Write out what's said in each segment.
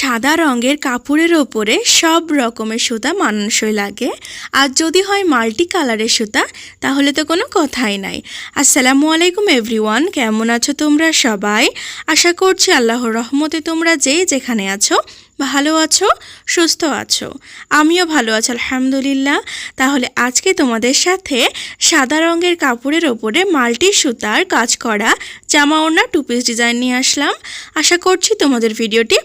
সাদা রঙের কাপড়ের ওপরে সব রকমের সুতা মানসই লাগে। আর যদি হয় মাল্টি কালারের সুতা, তাহলে তো কোনো কথাই নাই। আসসালামু আলাইকুম এভরিওয়ান, কেমন আছো তোমরা সবাই? আশা করছি আল্লাহর রহমতে তোমরা যে যেখানে আছো ভালো আছো? সুস্থ আছো? আমিও ভালো আছি, আলহামদুলিল্লাহ। তাহলে আজকে তোমাদের সাথে সাদা রঙের কাপড়ের ওপরে মাল্টি সুতার কাজ করা জামা ওড়না টু পিস ডিজাইন নিয়ে আসলাম। আশা করছি তোমাদের ভিডিওটি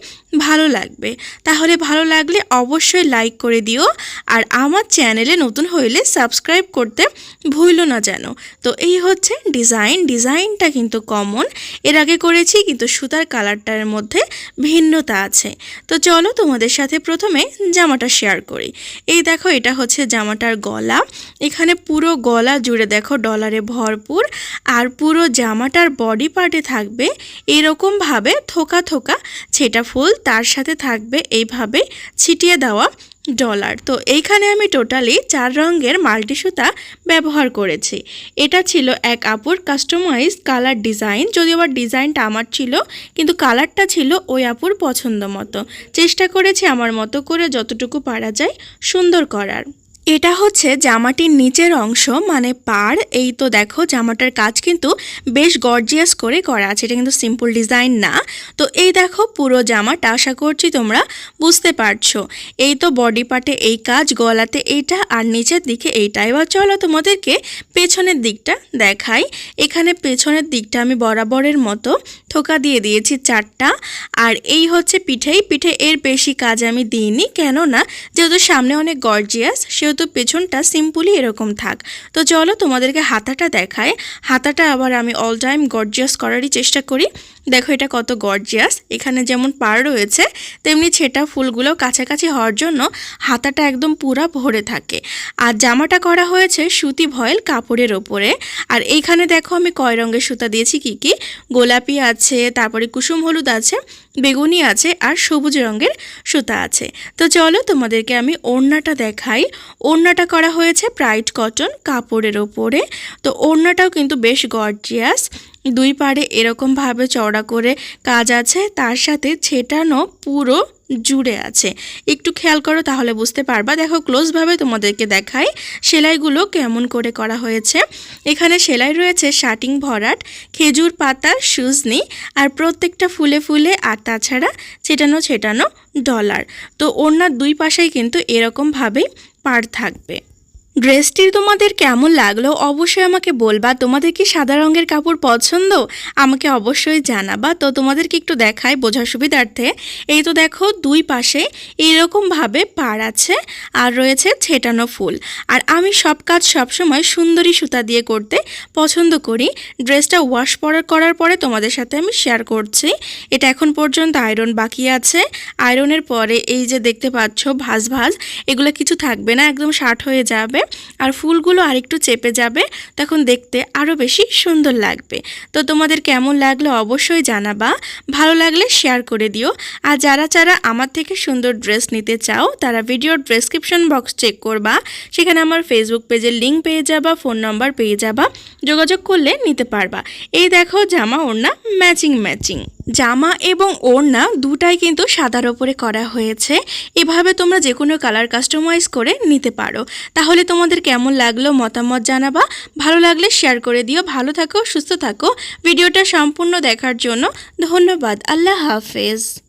ভালো লাগবে। তাহলে ভালো লাগলে অবশ্যই লাইক করে দিও আর আমার চ্যানেলে নতুন হইলে সাবস্ক্রাইব করতে ভুলো না যেন তো এই হচ্ছে ডিজাইন ডিজাইনটা কিন্তু কমন এর আগে করেছি কিন্তু সুতার কালারটার মধ্যে ভিন্নতা আছে। তো চলো তোমাদের সাথে প্রথমে জামাটা শেয়ার করি। এই দেখো, এটা হচ্ছে জামাটার গলা। এখানে পুরো গলা জুড়ে দেখো ডলারে ভরপুর। আর পুরো জামাটার বডি পার্টে থাকবে এরকমভাবে থোকা থোকা ছেটা ফুল। তার সাথে থাকবে এইভাবে ছিটিয়ে দেওয়া ডলার তো এইখানে আমি টোটালি চার রঙের মাল্টি সুতা ব্যবহার করেছি। এটা ছিল এক আপুর কাস্টমাইজ কালার ডিজাইন যদিও আবার ডিজাইনটা আমার ছিল, কিন্তু কালারটা ছিল ওই আপুর পছন্দ মতো। চেষ্টা করেছি আমার মতো করে যতটুকু পারা যায় সুন্দর করার। এটা হচ্ছে জামাটির নিচের অংশ মানে পাড়। এই তো দেখো, জামাটার কাজ কিন্তু বেশ গর্জিয়াস করে করা আছে। এটা কিন্তু সিম্পল ডিজাইন না। তো এই দেখো পুরো জামাটা, আশা করছি তোমরা বুঝতে পারছ। এই তো বডি পার্টে এই কাজ, গলাতে এইটা, আর নিচের দিকে এইটা। এবার চলো তোমাদেরকে পেছনের দিকটা দেখাই। এখানে পেছনের দিকটা আমি বরাবরের মতো ঠোকা দিয়ে দিয়েছি চারটা। আর এই হচ্ছে পিঠেই, পিঠে এর বেশি কাজ আমি দিইনি। কেননা, যেহেতু সামনে অনেক গর্জিয়াস সেহেতু পেছনটা সিম্পলি এরকম থাক। তো চলো তোমাদেরকে হাতাটা দেখায় হাতাটা আবার আমি অল টাইম গর্জিয়াস করারই চেষ্টা করি। দেখো এটা কত গর্জিয়াস এখানে যেমন পার রয়েছে, তেমনি ছেটা ফুলগুলো কাছাকাছি হওয়ার জন্য হাতাটা একদম পুরা ভরে থাকে। আর জামাটা করা হয়েছে সুতি ভয়েল কাপড়ের ওপরে। আর এইখানে দেখো আমি কয় রঙের সুতা দিয়েছি, কি কি? গোলাপি আছে, তারপরে কুসুম হলুদ আছে বেগুনি আছে আর সবুজ রঙের সুতা আছে। তো চলো তোমাদেরকে আমি ওড়নাটা দেখাই। ওড়নাটা করা হয়েছে প্রাইড কটন কাপড়ের ওপরে। তো ওড়নাটাও কিন্তু বেশ গর্জিয়াস। দুই পাড়ে এরকমভাবে চওড়া করে কাজ আছে, তার সাথে ছেটানো পুরো জুড়ে আছে। একটু খেয়াল করো তাহলে বুঝতে পারবা। দেখো ক্লোজভাবে তোমাদেরকে দেখাই সেলাইগুলো কেমন করে করা হয়েছে। এখানে সেলাই রয়েছে শাটিং ভরাট, খেজুর পাতা, সুজনি আর প্রত্যেকটা ফুলে ফুলে আর তাছাড়া ছেটানো ছেটানো ডলার। তো ওনার দুই পাশেই কিন্তু এরকমভাবেই পার থাকবে। ড্রেসটি তোমাদের কেমন লাগল অবশ্যই আমাকে বলবা। তোমাদের কি সাদা রঙের কাপড় পছন্দ? আমাকে অবশ্যই জানাবা। তো তোমাদেরকে একটু দেখায় বোঝার সুবিধার্থে। এই তো দেখো, দুই পাশে এরকমভাবে পাড় আছে আর রয়েছে ছেটানো ফুল। আর আমি সব কাজ সবসময় সুন্দরী সুতা দিয়ে করতে পছন্দ করি। ড্রেসটা ওয়াশ পরার করার পরে তোমাদের সাথে আমি শেয়ার করছি। এটা এখন পর্যন্ত আয়রন বাকি আছে। আয়রনের পরে এই যে দেখতে পাচ্ছ ভাজ ভাজ, এগুলো কিছু থাকবে না, একদম শার্ট হয়ে যাবে। আর ফুলগুলো আরেকটু চেপে যাবে, তখন দেখতে আরও বেশি সুন্দর লাগবে। তো তোমাদের কেমন লাগল অবশ্যই জানাবা, ভালো লাগলে শেয়ার করে দিও। আর যারা যারা আমার থেকে সুন্দর ড্রেস নিতে চাও, তারা ভিডিওর ডেসক্রিপশন বক্স চেক করবা। সেখানে আমার ফেসবুক পেজের লিঙ্ক পেয়ে যাবা ফোন নম্বর পেয়ে যাবা, যোগাযোগ করলে নিতে পারবা। এই দেখো জামা ওড়না ম্যাচিং ম্যাচিং জামা এবং ওড়না দুটাই কিন্তু সাদার ওপরে করা হয়েছে। এভাবে তোমরা যে কোনো কালার কাস্টমাইজ করে নিতে পারো। তাহলে তোমাদের কেমন লাগল মতামত জানাবা। ভালো লাগলে শেয়ার করে দিও। ভালো থাকো, সুস্থ থাকো। ভিডিওটা সম্পূর্ণ দেখার জন্য ধন্যবাদ। আল্লাহ হাফেজ।